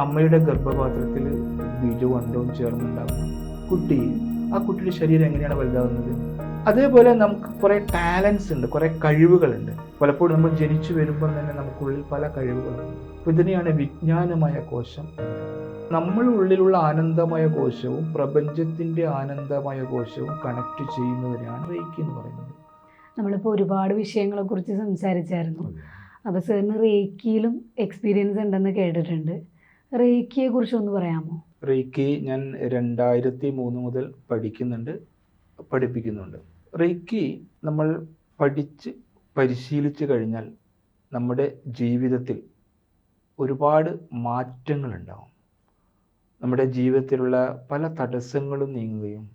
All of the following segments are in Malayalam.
അമ്മയുടെ ഗർഭപാത്രത്തിൽ ബീജവും അണ്ടവും ചേർന്നുണ്ടാകുന്ന. കുട്ടി ആ കുട്ടിയുടെ ശരീരം എങ്ങനെയാണ് വലുതാകുന്നത്? അതേപോലെ നമുക്ക് കുറേ ടാലൻസ് ഉണ്ട് കുറേ കഴിവുകളുണ്ട്. പലപ്പോഴും നമ്മൾ ജനിച്ചു വരുമ്പോൾ തന്നെ നമുക്കുള്ളിൽ പല കഴിവുകളുണ്ട് അപ്പോൾ ഇതിനെയാണ് വിജ്ഞാനമായ കോശം നമ്മൾ ഉള്ളിലുള്ള ആനന്ദമായ കോശവും പ്രപഞ്ചത്തിന്റെ ആനന്ദമായ കോശവും കണക്ട് ചെയ്യുന്നതിനാണ് റേക്കി എന്ന് പറയുന്നത്. നമ്മളിപ്പോൾ ഒരുപാട് വിഷയങ്ങളെ കുറിച്ച് സംസാരിച്ചായിരുന്നു അപ്പോൾ സാറിന് റേക്കിയിലും എക്സ്പീരിയൻസ് ഉണ്ടെന്ന് കേട്ടിട്ടുണ്ട്. റേക്കിയെ കുറിച്ച് ഒന്ന് പറയാമോ? റേക്കി ഞാൻ രണ്ടായിരത്തി മൂന്ന് മുതൽ പഠിക്കുന്നുണ്ട് പഠിപ്പിക്കുന്നുണ്ട്. റേക്കി നമ്മൾ പഠിച്ച് പരിശീലിച്ചു കഴിഞ്ഞാൽ നമ്മുടെ ജീവിതത്തിൽ ഒരുപാട് മാറ്റങ്ങളുണ്ടാവും. നമ്മുടെ ജീവിതത്തിലുള്ള പല തടസ്സങ്ങളും നീങ്ങുകയും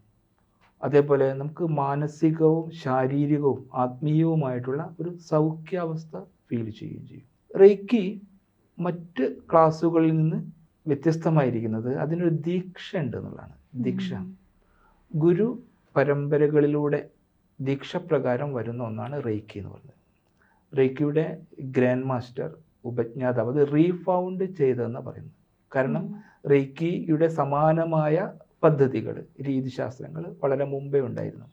അതേപോലെ നമുക്ക് മാനസികവും ശാരീരികവും ആത്മീയവുമായിട്ടുള്ള ഒരു സൗഖ്യാവസ്ഥ ഫീൽ ചെയ്യുകയും ചെയ്യും. റേക്കി മറ്റ് ക്ലാസ്സുകളിൽ നിന്ന് വ്യത്യസ്തമായിരിക്കുന്നത് അതിനൊരു ദീക്ഷ ഉണ്ട് എന്നുള്ളതാണ് ദീക്ഷ ഗുരു പരമ്പരകളിലൂടെ ദീക്ഷപ്രകാരം വരുന്ന ഒന്നാണ് റേക്കി എന്ന് പറയുന്നത്. റേക്കിയുടെ ഗ്രാൻഡ് മാസ്റ്റർ ഉപജ്ഞാതാവ് അത് റീഫൗണ്ട് ചെയ്തതെന്ന് പറയുന്നു കാരണം റേക്കിയുടെ സമാനമായ പദ്ധതികൾ രീതിശാസ്ത്രങ്ങൾ വളരെ മുമ്പേ ഉണ്ടായിരുന്നു.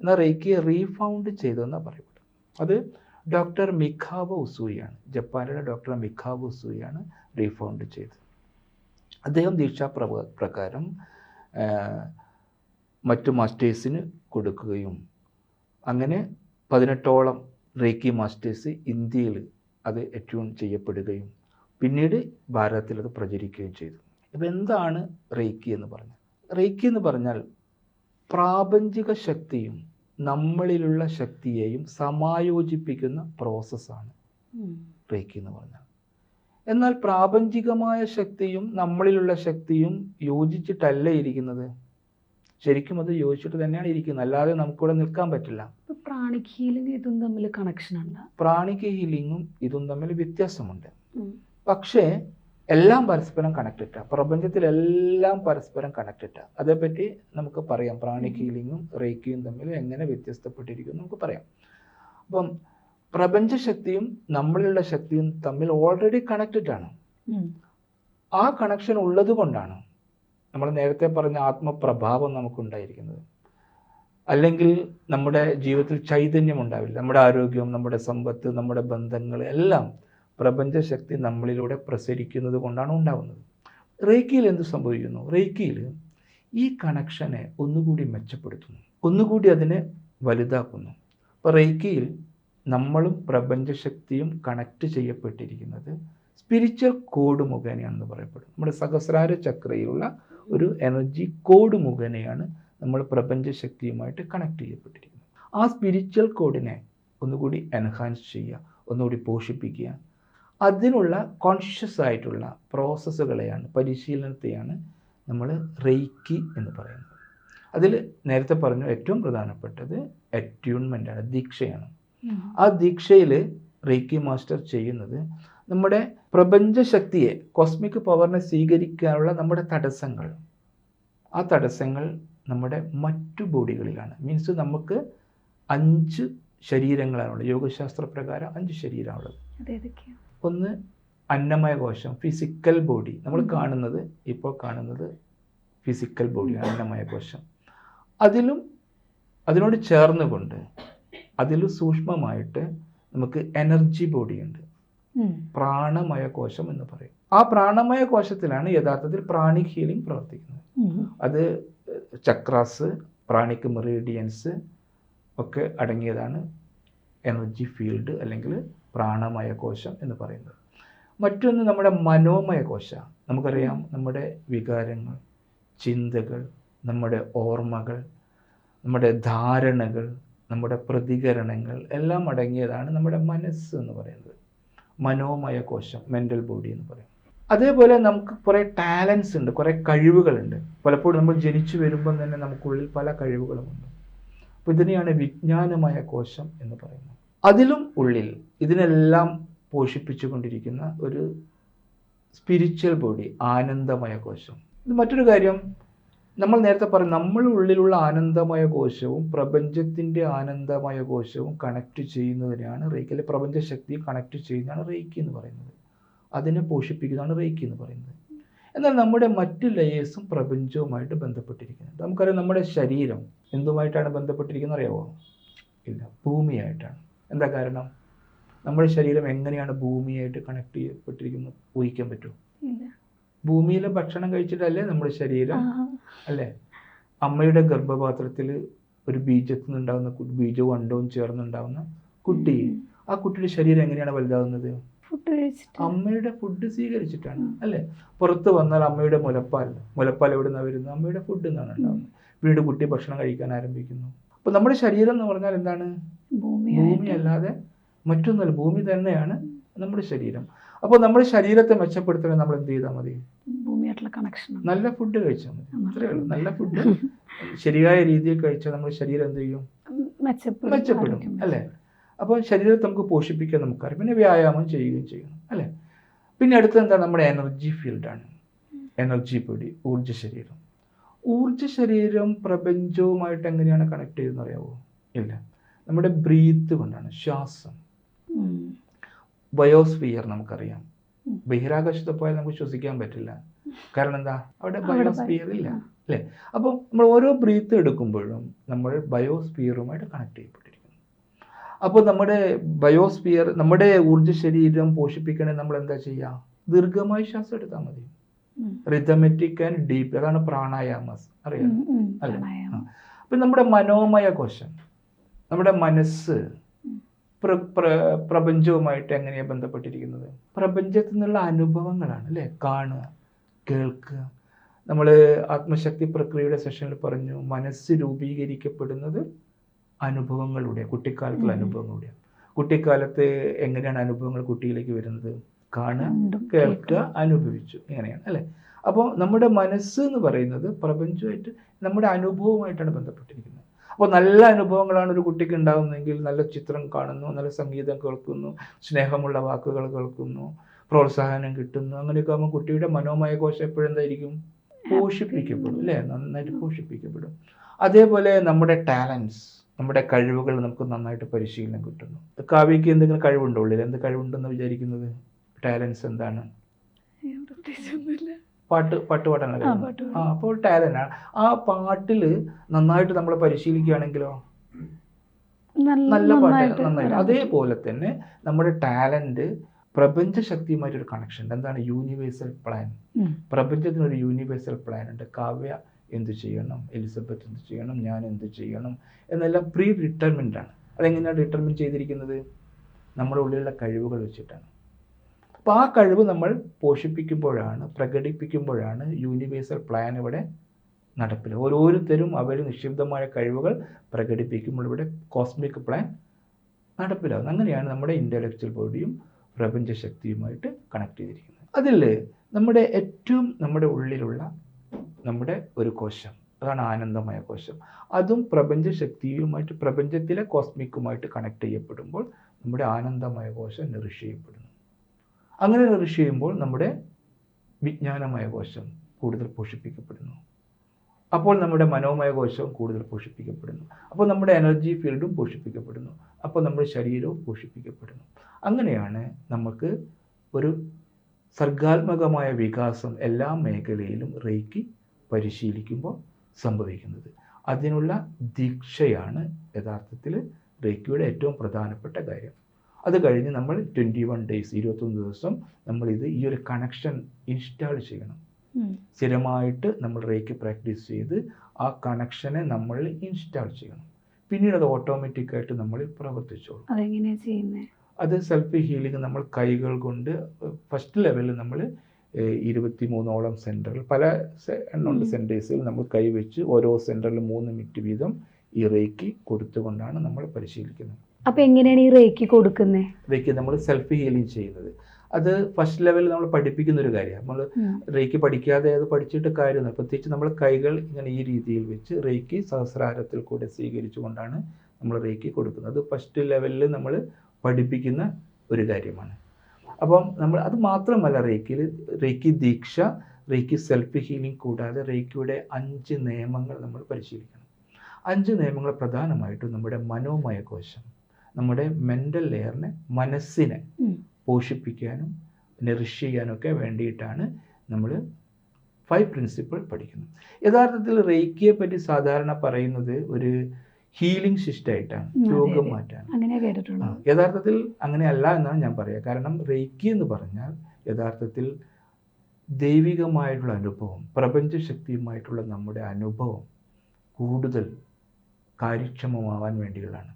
എന്നാൽ റേക്കിയെ റീഫൗണ്ട് ചെയ്തതെന്നാണ് പറയപ്പെടുന്നത്. അത് ഡോക്ടർ മിഖാവ ഉസൂയാണ്. ജപ്പാനിലെ ഡോക്ടർ മിഖാവ ഉസൂയാണ് റീഫൗണ്ട് ചെയ്തത്. അദ്ദേഹം ദീക്ഷാ പ്രകാരം മറ്റു മാസ്റ്റേഴ്സിന് കൊടുക്കുകയും അങ്ങനെ പതിനെട്ടോളം റേക്കി മാസ്റ്റേഴ്സ് ഇന്ത്യയിൽ അത് അറ്റ്യൂൺ ചെയ്യപ്പെടുകയും പിന്നീട് ഭാരതത്തിൽ അത് പ്രചരിക്കുകയും ചെയ്തു. അപ്പോൾ എന്താണ് റേക്കി എന്ന് പറഞ്ഞാൽ? റേക്കി എന്ന് പറഞ്ഞാൽ പ്രാപഞ്ചിക ശക്തിയും നമ്മളിലുള്ള ശക്തിയെയും സമായോജിപ്പിക്കുന്ന പ്രോസസ്സാണ് റേക്കി എന്ന് പറഞ്ഞാൽ. എന്നാൽ പ്രാപഞ്ചികമായ ശക്തിയും നമ്മളിലുള്ള ശക്തിയും യോജിച്ചിട്ടല്ല ഇരിക്കുന്നത്? ശരിക്കും അത് യോജിച്ചിട്ട് തന്നെയാണ് ഇരിക്കുന്നത്. അല്ലാതെ നമുക്കിവിടെ നിൽക്കാൻ പറ്റില്ല. പ്രാണിക് ഹീലിംഗ് ഇതും തമ്മിൽ കണക്ഷൻ ഉണ്ട്? പ്രാണിക ഹീലിംഗും ഇതും തമ്മിൽ വ്യത്യാസമുണ്ട്. പക്ഷേ എല്ലാം പരസ്പരം കണക്റ്റഡ് പ്രപഞ്ചത്തിൽ എല്ലാം പരസ്പരം കണക്റ്റഡ് അതേപ്പറ്റി നമുക്ക് പറയാം. പ്രാണി ഹീലിങ്ങും റേക്കിയും തമ്മിൽ എങ്ങനെ വ്യത്യസ്തപ്പെട്ടിരിക്കും നമുക്ക് പറയാം. അപ്പം പ്രപഞ്ചശക്തിയും നമ്മളിലുള്ള ശക്തിയും തമ്മിൽ ഓൾറെഡി കണക്റ്റഡ് ആണ്. ആ കണക്ഷൻ ഉള്ളത് കൊണ്ടാണ് നമ്മൾ നേരത്തെ പറഞ്ഞ ആത്മപ്രഭാവം നമുക്കുണ്ടായിരിക്കുന്നത്. അല്ലെങ്കിൽ നമ്മുടെ ജീവിതത്തിൽ ചൈതന്യം ഉണ്ടാവില്ല. നമ്മുടെ ആരോഗ്യം നമ്മുടെ സമ്പത്ത് നമ്മുടെ ബന്ധങ്ങൾ എല്ലാം പ്രപഞ്ചശക്തി നമ്മളിലൂടെ പ്രസരിക്കുന്നത് കൊണ്ടാണ് ഉണ്ടാവുന്നത്. റേക്കിയിൽ എന്ത് സംഭവിക്കുന്നു? റേക്കിയിൽ ഈ കണക്ഷനെ ഒന്നുകൂടി മെച്ചപ്പെടുത്തുന്നു. ഒന്നുകൂടി അതിനെ വലുതാക്കുന്നു. അപ്പോൾ റേക്കിയിൽ നമ്മളും പ്രപഞ്ചശക്തിയും കണക്റ്റ് ചെയ്യപ്പെട്ടിരിക്കുന്നത് സ്പിരിച്വൽ കോഡ് മുഖേനയാണെന്ന് പറയപ്പെടും നമ്മുടെ സഹസ്രാര ചക്രയിലുള്ള ഒരു എനർജി കോഡ് മുഖേനയാണ് നമ്മൾ പ്രപഞ്ചശക്തിയുമായിട്ട് കണക്ട് ചെയ്യപ്പെട്ടിരിക്കുന്നത്. ആ സ്പിരിച്വൽ കോഡിനെ ഒന്നുകൂടി എൻഹാൻസ് ചെയ്യുക ഒന്നുകൂടി പോഷിപ്പിക്കുക അതിനുള്ള കോൺഷ്യസ് ആയിട്ടുള്ള പ്രോസസ്സുകളെയാണ് പരിശീലനത്തെയാണ് നമ്മൾ റെയ്ക്കി എന്ന് പറയുന്നത്. അതിൽ നേരത്തെ പറഞ്ഞു ഏറ്റവും പ്രധാനപ്പെട്ടത് അറ്റ്യൂൺമെന്റ് ആണ് ദീക്ഷയാണ്. ആ ദീക്ഷയിൽ റേക്കി മാസ്റ്റർ ചെയ്യുന്നത് നമ്മുടെ പ്രപഞ്ചശക്തിയെ കോസ്മിക് പവറിനെ സ്വീകരിക്കാനുള്ള നമ്മുടെ തടസ്സങ്ങൾ. ആ തടസ്സങ്ങൾ നമ്മുടെ മറ്റു ബോഡികളിലാണ്. മീൻസ് നമുക്ക് അഞ്ച് ശരീരങ്ങളാണുള്ളത്. യോഗശാസ്ത്ര പ്രകാരം അഞ്ച് ശരീരമാണുള്ളത്. ഒന്ന് അന്നമയ കോശം ഫിസിക്കൽ ബോഡി നമ്മൾ കാണുന്നത് ഇപ്പോൾ കാണുന്നത് ഫിസിക്കൽ ബോഡിയാണ് അന്നമയ കോശം. അതിലും അതിനോട് ചേർന്നുകൊണ്ട് അതിൽ സൂക്ഷ്മമായിട്ട് നമുക്ക് എനർജി ബോഡിയുണ്ട് പ്രാണമയ കോശം എന്ന് പറയും. ആ പ്രാണമയ കോശത്തിലാണ് യഥാർത്ഥത്തിൽ പ്രാണിക് ഹീലിംഗ് പ്രവർത്തിക്കുന്നത്. അത് ചക്രാസ് പ്രാണിക് മെറീഡിയൻസ് ഒക്കെ അടങ്ങിയതാണ് എനർജി ഫീൽഡ് അല്ലെങ്കിൽ പ്രാണമയ കോശം എന്ന് പറയുന്നത്. മറ്റൊന്ന് നമ്മുടെ മനോമയ കോശ നമുക്കറിയാം നമ്മുടെ വികാരങ്ങൾ ചിന്തകൾ നമ്മുടെ ഓർമ്മകൾ നമ്മുടെ ധാരണകൾ നമ്മുടെ പ്രതികരണങ്ങൾ എല്ലാം അടങ്ങിയതാണ് നമ്മുടെ മനസ്സ് എന്ന് പറയുന്നത്. മനോമയ കോശം മെന്റൽ ബോഡി എന്ന് പറയും. അതേപോലെ നമുക്ക് കുറേ ടാലൻസ് ഉണ്ട് കുറേ കഴിവുകളുണ്ട്. പലപ്പോഴും നമ്മൾ ജനിച്ചു വരുമ്പം തന്നെ നമുക്കുള്ളിൽ പല കഴിവുകളുമുണ്ട് അപ്പോൾ ഇതിനെയാണ് വിജ്ഞാനമായ കോശം എന്ന് പറയുന്നത്. അതിലും ഉള്ളിൽ ഇതിനെല്ലാം പോഷിപ്പിച്ചുകൊണ്ടിരിക്കുന്ന ഒരു സ്പിരിച്വൽ ബോഡി ആനന്ദമയ കോശം. ഇത് മറ്റൊരു കാര്യം നമ്മൾ നേരത്തെ പറഞ്ഞു നമ്മൾ ഉള്ളിലുള്ള ആനന്ദമയ കോശവും പ്രപഞ്ചത്തിന്റെ ആനന്ദമയ കോശവും കണക്ട് ചെയ്യുന്നതിനാണ് റേക്കി അല്ലെങ്കിൽ പ്രപഞ്ചശക്തി കണക്ട് ചെയ്യുന്നതാണ് റേക്കി എന്ന് പറയുന്നത്. അതിനെ പോഷിപ്പിക്കുന്നതാണ് റേക്കി എന്ന് പറയുന്നത്. എന്നാൽ നമ്മുടെ മറ്റ് ലെയേഴ്സും പ്രപഞ്ചവുമായിട്ട് ബന്ധപ്പെട്ടിരിക്കുന്നുണ്ട്. നമുക്കറിയാം നമ്മുടെ ശരീരം എന്തുമായിട്ടാണ് ബന്ധപ്പെട്ടിരിക്കുന്നത് അറിയാമോ ഇല്ല ഭൂമിയായിട്ടാണ്. എന്താ കാരണം? നമ്മുടെ ശരീരം എങ്ങനെയാണ് ഭൂമിയായിട്ട് കണക്ട് ചെയ്യപ്പെട്ടിരിക്കുന്നത് ഊഹിക്കാൻ പറ്റുമോ. ഭൂമിയിലെ ഭക്ഷണം കഴിച്ചിട്ടല്ലേ നമ്മുടെ ശരീരം? അല്ലേ? അമ്മയുടെ ഗർഭപാത്രത്തിൽ ഒരു ബീജത്തിൽ നിന്നുണ്ടാകുന്ന ബീജവും അണ്ടവും ചേർന്നുണ്ടാകുന്ന കുട്ടി. ആ കുട്ടിയുടെ ശരീരം എങ്ങനെയാണ് വലുതാകുന്നത് അമ്മയുടെ ഫുഡ് സ്വീകരിച്ചിട്ടാണ്. അല്ലേ? പുറത്ത് വന്നാൽ അമ്മയുടെ മുലപ്പാൽ മുലപ്പാൽ എവിടെ നിന്നാണ് വരുന്നത്? അമ്മയുടെ ഫുഡ് എന്നാണ് ഉണ്ടാകുന്നത് വീട് കുട്ടി ഭക്ഷണം കഴിക്കാൻ ആരംഭിക്കുന്നു. അപ്പൊ നമ്മുടെ ശരീരം എന്ന് പറഞ്ഞാൽ എന്താണ്? ഭൂമി അല്ലാതെ മറ്റൊന്നല്ല ഭൂമി തന്നെയാണ് നമ്മുടെ ശരീരം. അപ്പോൾ നമ്മുടെ ശരീരത്തെ മെച്ചപ്പെടുത്തണേ നമ്മൾ എന്ത് ചെയ്താൽ മതി? ഭൂമിയായിട്ടുള്ള കണക്ഷൻ നല്ല ഫുഡ് കഴിച്ചാൽ മതി. ഉള്ളൂ. നല്ല ഫുഡ് ശരിയായ രീതിയിൽ കഴിച്ചാൽ നമ്മുടെ ശരീരം എന്ത് ചെയ്യും? മെച്ചപ്പെടും. അല്ലേ? അപ്പോൾ ശരീരത്തെ നമുക്ക് പോഷിപ്പിക്കാൻ നമുക്കറിയാം. പിന്നെ വ്യായാമം ചെയ്യുകയും ചെയ്യണം അല്ലേ? പിന്നെ അടുത്ത എന്താണ്? നമ്മുടെ എനർജി ഫീൽഡാണ് എനർജി പൊടി ഊർജ ശരീരം. ഊർജ ശരീരം പ്രപഞ്ചവുമായിട്ട് എങ്ങനെയാണ് കണക്ട് ചെയ്തെന്ന് അറിയാവോ? ഇല്ല. നമ്മുടെ ബ്രീത്ത് കൊണ്ടാണ് ശ്വാസം. ബയോസ്ഫിയർ നമുക്കറിയാം. ബഹിരാകാശത്ത് പോയാൽ നമുക്ക് ശ്വസിക്കാൻ പറ്റില്ല. കാരണം എന്താ? അവിടെ ബയോസ്ഫിയർ ഇല്ല. അല്ലേ? അപ്പോൾ നമ്മൾ ഓരോ ബ്രീത്ത് എടുക്കുമ്പോഴും നമ്മൾ ബയോസ്ഫിയറുമായിട്ട് കണക്ട് ചെയ്യപ്പെട്ടിരിക്കുന്നു. അപ്പോൾ നമ്മുടെ ബയോസ്ഫിയർ നമ്മുടെ ഊർജ ശരീരം പോഷിപ്പിക്കണമെങ്കിൽ നമ്മൾ എന്താ ചെയ്യുക ദീർഘമായി ശ്വാസം എടുത്താൽ മതി. റിതമെറ്റിക് ആൻഡ് ഡീപ്പ് അതാണ് പ്രാണായാമസ് അറിയാം. അല്ലേ? അപ്പം നമ്മുടെ മനോമയ കോശം. നമ്മുടെ മനസ്സ് പ്ര- പ്ര- പ്രപഞ്ചവുമായിട്ട് എങ്ങനെയാണ് ബന്ധപ്പെട്ടിരിക്കുന്നത്? പ്രപഞ്ചത്തിൽ നിന്നുള്ള അനുഭവങ്ങളാണ് അല്ലേ? കാണുക കേൾക്കുക. നമ്മൾ ആത്മശക്തി പ്രക്രിയയുടെ സെഷനിൽ പറഞ്ഞു മനസ്സ് രൂപീകരിക്കപ്പെടുന്നത് അനുഭവങ്ങളുടെ കുട്ടിക്കാലത്തുള്ള അനുഭവങ്ങളുടെ കുട്ടിക്കാലത്ത് എങ്ങനെയാണ് അനുഭവങ്ങൾ കുട്ടിയിലേക്ക് വരുന്നത്? കാണുക കേൾക്കുക അനുഭവിച്ചു. ഇങ്ങനെയാണ് അല്ലേ? അപ്പോൾ നമ്മുടെ മനസ്സ് എന്ന് പറയുന്നത് പ്രപഞ്ചമായിട്ട് നമ്മുടെ അനുഭവമായിട്ടാണ് ബന്ധപ്പെട്ടിരിക്കുന്നത്. അപ്പോൾ നല്ല അനുഭവങ്ങളാണ് ഒരു കുട്ടിക്ക് ഉണ്ടാകുന്നതെങ്കിൽ നല്ല ചിത്രം കാണുന്നു നല്ല സംഗീതം കേൾക്കുന്നു സ്നേഹമുള്ള വാക്കുകൾ കേൾക്കുന്നു പ്രോത്സാഹനം കിട്ടുന്നു. അങ്ങനെയൊക്കെ ആകുമ്പോൾ കുട്ടിയുടെ മനോമയ കോശം എപ്പോഴെന്തായിരിക്കും പോഷിപ്പിക്കപ്പെടും അല്ലേ? നന്നായിട്ട് പോഷിപ്പിക്കപ്പെടും. അതേപോലെ നമ്മുടെ ടാലൻസ് നമ്മുടെ കഴിവുകൾ നമുക്ക് നന്നായിട്ട് പരിശീലനം കിട്ടുന്നു. കാവ്യക്ക് എന്തെങ്കിലും കഴിവുണ്ടോ ഉള്ളിൽ? എന്ത് കഴിവുണ്ടെന്ന് വിചാരിക്കുന്നത്? ടാലൻസ് എന്താണ്. പാട്ട് പാട്ട് പാടാനല്ലേ ആ. അപ്പോൾ ടാലന്റ് ആണ്. ആ പാട്ടിൽ നന്നായിട്ട് നമ്മൾ പരിശീലിക്കുകയാണെങ്കിലോ? നല്ല പാട്ട് നന്നായിട്ട് അതേപോലെ തന്നെ നമ്മുടെ ടാലന്റ് പ്രപഞ്ച ശക്തിയുമായിട്ടൊരു കണക്ഷൻ ഉണ്ട്. എന്താണ്? Universal plan. പ്രപഞ്ചത്തിനൊരു യൂണിവേഴ്സൽ പ്ലാൻ ഉണ്ട്. കാവ്യ എന്ത് ചെയ്യണം? എലിസബത്ത് എന്ത് ചെയ്യണം? ഞാൻ എന്ത് ചെയ്യണം? എന്നെല്ലാം പ്രീ ഡിറ്റർമിൻഡ് ആണ്. അതെങ്ങനെയാണ് ഡിറ്റർമിൻ ചെയ്തിരിക്കുന്നത്? നമ്മുടെ ഉള്ളിലുള്ള കഴിവുകൾ വെച്ചിട്ടാണ്. അപ്പോൾ ആ കഴിവ് നമ്മൾ പോഷിപ്പിക്കുമ്പോഴാണ് പ്രകടിപ്പിക്കുമ്പോഴാണ് യൂണിവേഴ്സൽ പ്ലാൻ ഇവിടെ നടപ്പിൽ. ഓരോരുത്തരും അവർ നിക്ഷിപ്തമായ കഴിവുകൾ പ്രകടിപ്പിക്കുമ്പോൾ ഇവിടെ കോസ്മിക് പ്ലാൻ നടപ്പിലാകുന്നത് അങ്ങനെയാണ് നമ്മുടെ ഇന്റലക്ച്വൽ ബോഡിയും പ്രപഞ്ച ശക്തിയുമായിട്ട് കണക്ട് ചെയ്തിരിക്കുന്നത്. അതിൽ നമ്മുടെ ഏറ്റവും നമ്മുടെ ഉള്ളിലുള്ള നമ്മുടെ ഒരു കോശം അതാണ് ആനന്ദമായ കോശം. അതും പ്രപഞ്ച ശക്തിയുമായിട്ട് പ്രപഞ്ചത്തിലെ കോസ്മിക്കുമായിട്ട് കണക്ട് ചെയ്യപ്പെടുമ്പോൾ നമ്മുടെ ആനന്ദമായ കോശം നിറിഷ് ചെയ്യപ്പെടുന്നു. അങ്ങനെ നിറിഷ് ചെയ്യുമ്പോൾ നമ്മുടെ വിജ്ഞാനമായ കോശം കൂടുതൽ പോഷിപ്പിക്കപ്പെടുന്നു. അപ്പോൾ നമ്മുടെ മനോമയ കോശവും കൂടുതൽ പോഷിപ്പിക്കപ്പെടുന്നു. അപ്പോൾ നമ്മുടെ എനർജി ഫീൽഡും പോഷിപ്പിക്കപ്പെടുന്നു. അപ്പോൾ നമ്മുടെ ശരീരവും പോഷിപ്പിക്കപ്പെടുന്നു. അങ്ങനെയാണ് നമുക്ക് ഒരു സർഗാത്മകമായ വികാസം എല്ലാ മേഖലയിലും റേക്കി പരിശീലിക്കുമ്പോൾ സംഭവിക്കുന്നത്. അതിനുള്ള ദീക്ഷയാണ് യഥാർത്ഥത്തിൽ റേക്കിയുടെ ഏറ്റവും പ്രധാനപ്പെട്ട കാര്യം. അത് കഴിഞ്ഞ് നമ്മൾ ട്വന്റി വൺ ഡേയ്സ് ഇരുപത്തൊന്ന് ദിവസം നമ്മൾ ഇത് ഈ ഒരു കണക്ഷൻ ഇൻസ്റ്റാൾ ചെയ്യണം. സ്ഥിരമായിട്ട് നമ്മൾ റേക്ക് പ്രാക്ടീസ് ചെയ്ത് ആ കണക്ഷനെ നമ്മൾ ഇൻസ്റ്റാൾ ചെയ്യണം. പിന്നീട് അത് ഓട്ടോമാറ്റിക്കായിട്ട് നമ്മൾ പ്രവർത്തിച്ചോളും. അത് സെൽഫ് ഹീലിംഗ് നമ്മൾ കൈകൾ കൊണ്ട് ഫസ്റ്റ് ലെവലിൽ നമ്മൾ ഇരുപത്തി മൂന്നോളം സെന്ററിൽ പല എണ്ണമുണ്ട്. സെന്റേഴ്സിൽ നമ്മൾ കൈവച്ച് ഓരോ സെന്ററിൽ മൂന്ന് മിനിറ്റ് വീതം ഈ റേക്ക് കൊടുത്തുകൊണ്ടാണ് നമ്മൾ പരിശീലിക്കുന്നത്. അപ്പൊ എങ്ങനെയാണ് ഈ റേക്കി കൊടുക്കുന്നേ? റേക്ക് നമ്മൾ സെൽഫ് ഹീലിംഗ് ചെയ്യുന്നത്. അത് ഫസ്റ്റ് ലെവലിൽ നമ്മൾ പഠിപ്പിക്കുന്ന ഒരു കാര്യമാണ് നമ്മൾ. റേക്ക് പഠിക്കാതെ അത് പഠിച്ചിട്ട് കാര്യമൊന്നും പ്രത്യേകിച്ച് നമ്മൾ കൈകൾ ഇങ്ങനെ ഈ രീതിയിൽ വെച്ച് റേക്ക് സഹസ്രാരത്തിൽ കൂടെ സ്വീകരിച്ചുകൊണ്ടാണ് നമ്മൾ റേക്ക് കൊടുക്കുന്നത്. അത് ഫസ്റ്റ് ലെവലിൽ നമ്മൾ പഠിപ്പിക്കുന്ന ഒരു കാര്യമാണ്. അപ്പം നമ്മൾ അത് മാത്രമല്ല റേക്കിൽ റേക്കി ദീക്ഷ റേക്കി സെൽഫ് ഹീലിംഗ് കൂടാതെ റേക്കിയുടെ അഞ്ച് നിയമങ്ങൾ നമ്മൾ പരിശീലിക്കണം. അഞ്ച് നിയമങ്ങൾ പ്രധാനമായിട്ടും നമ്മുടെ മനോമയ കോശം. നമ്മുടെ മെന്റൽ ലെയറിനെ മനസ്സിനെ. പോഷിപ്പിക്കാനും നറിഷ് ചെയ്യാനൊക്കെ വേണ്ടിയിട്ടാണ് നമ്മൾ ഫൈവ് പ്രിൻസിപ്പിൾ പഠിക്കുന്നു യഥാർത്ഥത്തിൽ റേക്കിയെ പറ്റി സാധാരണ പറയുന്നത് ഒരു ഹീലിംഗ് സിസ്റ്റായിട്ടാണ് രോഗം മാറ്റാണ് യഥാർത്ഥത്തിൽ അങ്ങനെയല്ല എന്നാണ് ഞാൻ പറയുക കാരണം റേക്കി എന്ന് പറഞ്ഞാൽ യഥാർത്ഥത്തിൽ ദൈവികമായിട്ടുള്ള അനുഭവം പ്രപഞ്ചശക്തിയുമായിട്ടുള്ള നമ്മുടെ അനുഭവം കൂടുതൽ കാര്യക്ഷമമാവാൻ വേണ്ടിയുള്ളതാണ്.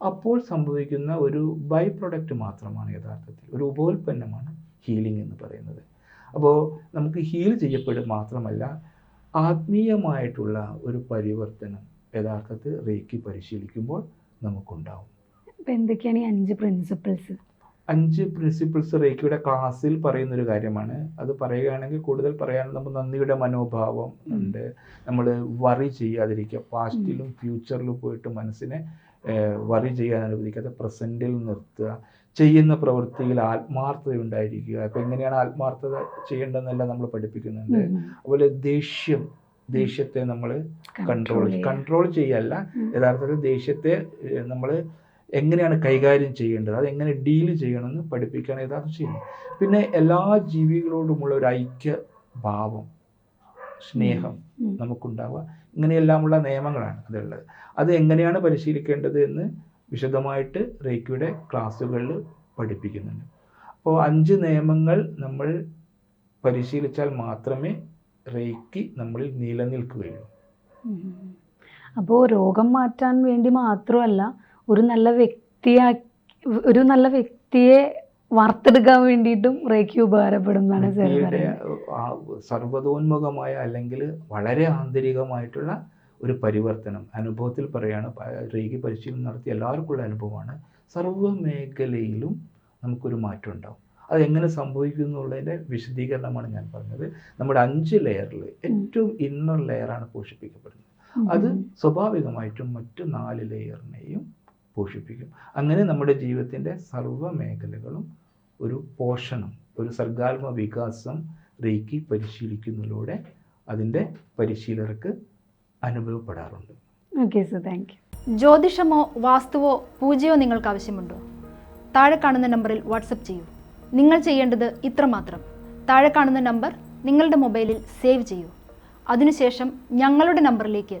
അപ്പോൾ സംഭവിക്കുന്ന ഒരു ബൈ പ്രൊഡക്റ്റ് മാത്രമാണ് യഥാർത്ഥത്തിൽ ഒരു ഉപോൽപ്പന്നമാണ് ഹീലിംഗ് എന്ന് പറയുന്നത്. അപ്പോൾ നമുക്ക് ഹീൽ ചെയ്യപ്പെടുക മാത്രമല്ല ആത്മീയമായിട്ടുള്ള ഒരു പരിവർത്തനം യഥാർത്ഥത്തിൽ റേക്കി പരിശീലിക്കുമ്പോൾ നമുക്കുണ്ടാവും. അപ്പോൾ എന്തൊക്കെയാണ് ഈ അഞ്ച് പ്രിൻസിപ്പിൾസ് അഞ്ച് പ്രിൻസിപ്പിൾസ് റേക്കിയുടെ ക്ലാസ്സിൽ പറയുന്ന ഒരു കാര്യമാണ്. അത് പറയുകയാണെങ്കിൽ കൂടുതൽ പറയാൻ നമ്മൾ നന്ദിയുടെ മനോഭാവം ഉണ്ട്. നമ്മൾ വറി ചെയ്യാതിരിക്കുക. പാസ്റ്റിലും ഫ്യൂച്ചറിലും പോയിട്ട് മനസ്സിനെ വറി ചെയ്യാൻ അനുവദിക്കാതെ പ്രസന്റിൽ നിർത്തുക ചെയ്യുന്ന പ്രവൃത്തിയിൽ ആത്മാർത്ഥത ഉണ്ടായിരിക്കുക അപ്പം എങ്ങനെയാണ് ആത്മാർത്ഥത ചെയ്യേണ്ടതെന്നെല്ലാം നമ്മൾ പഠിപ്പിക്കുന്നുണ്ട്. അതുപോലെ ദേഷ്യം ദേഷ്യത്തെ നമ്മൾ കൺട്രോൾ കൺട്രോൾ ചെയ്യല്ല. യഥാർത്ഥത്തിൽ ദേഷ്യത്തെ നമ്മൾ എങ്ങനെയാണ് കൈകാര്യം ചെയ്യേണ്ടത് അത് എങ്ങനെ ഡീൽ ചെയ്യണമെന്ന് പഠിപ്പിക്കുകയാണ് യഥാർത്ഥം ചെയ്യുന്നത്. പിന്നെ എല്ലാ ജീവികളോടുമുള്ള ഒരു ഐക്യ ഭാവം സ്നേഹം നമുക്കുണ്ടാവുക. ഇങ്ങനെയെല്ലാമുള്ള നിയമങ്ങളാണ് അതുള്ളത് അത് എങ്ങനെയാണ് പരിശീലിക്കേണ്ടത് എന്ന് വിശദമായിട്ട് റേക്കിയുടെ ക്ലാസ്സുകളിൽ പഠിപ്പിക്കുന്നുണ്ട്. അപ്പോൾ അഞ്ച് നിയമങ്ങൾ നമ്മൾ പരിശീലിച്ചാൽ മാത്രമേ റേക്കി നമ്മളിൽ നിലനിൽക്കുകയുള്ളൂ. അപ്പോൾ രോഗം മാറ്റാൻ വേണ്ടി മാത്രമല്ല ഒരു നല്ല വ്യക്തിയാ ഒരു നല്ല വ്യക്തിയെ വാർത്തെടുക്കാൻ വേണ്ടിയിട്ടും റേക്ക് ഉപകാരപ്പെടുന്നതാണ് സർവതോന്മുഖമായ അല്ലെങ്കിൽ വളരെ ആന്തരികമായിട്ടുള്ള ഒരു പരിവർത്തനം. അനുഭവത്തിൽ പറയാണ് റേഖി പരിശീലനം നടത്തിയ എല്ലാവർക്കുള്ള അനുഭവമാണ് സർവ മേഖലയിലും നമുക്കൊരു മാറ്റം ഉണ്ടാവും അതെങ്ങനെ സംഭവിക്കും എന്നുള്ളതിന്റെ വിശദീകരണമാണ് ഞാൻ പറഞ്ഞത്. നമ്മുടെ അഞ്ച് ലെയറിൽ ഏറ്റവും ഇന്നർ ലെയറാണ് പോഷിപ്പിക്കപ്പെടുന്നത്. അത് സ്വാഭാവികമായിട്ടും മറ്റു നാല് ലെയറിനെയും പോഷിപ്പിക്കും. അങ്ങനെ നമ്മുടെ ജീവിതത്തിന്റെ സർവ മേഖലകളും ഒരു പോഷണം ഒരു സർഗാത്മ വികാസം റേക്കി പരിശീലിക്കുന്നതിലൂടെ അതിന്റെ പരിശീലകർക്ക് അനുഭവപ്പെടാറുണ്ട്. ഓക്കെ സർ താങ്ക് യു ജ്യോതിഷമോ വാസ്തുവോ പൂജയോ നിങ്ങൾക്ക് ആവശ്യമുണ്ടോ? താഴെ കാണുന്ന നമ്പറിൽ വാട്സപ്പ് ചെയ്യൂ. നിങ്ങൾ ചെയ്യേണ്ടത് ഇത്രമാത്രം താഴെ കാണുന്ന നമ്പർ നിങ്ങളുടെ മൊബൈലിൽ സേവ് ചെയ്യൂ. അതിനുശേഷം ഞങ്ങളുടെ നമ്പറിലേക്ക്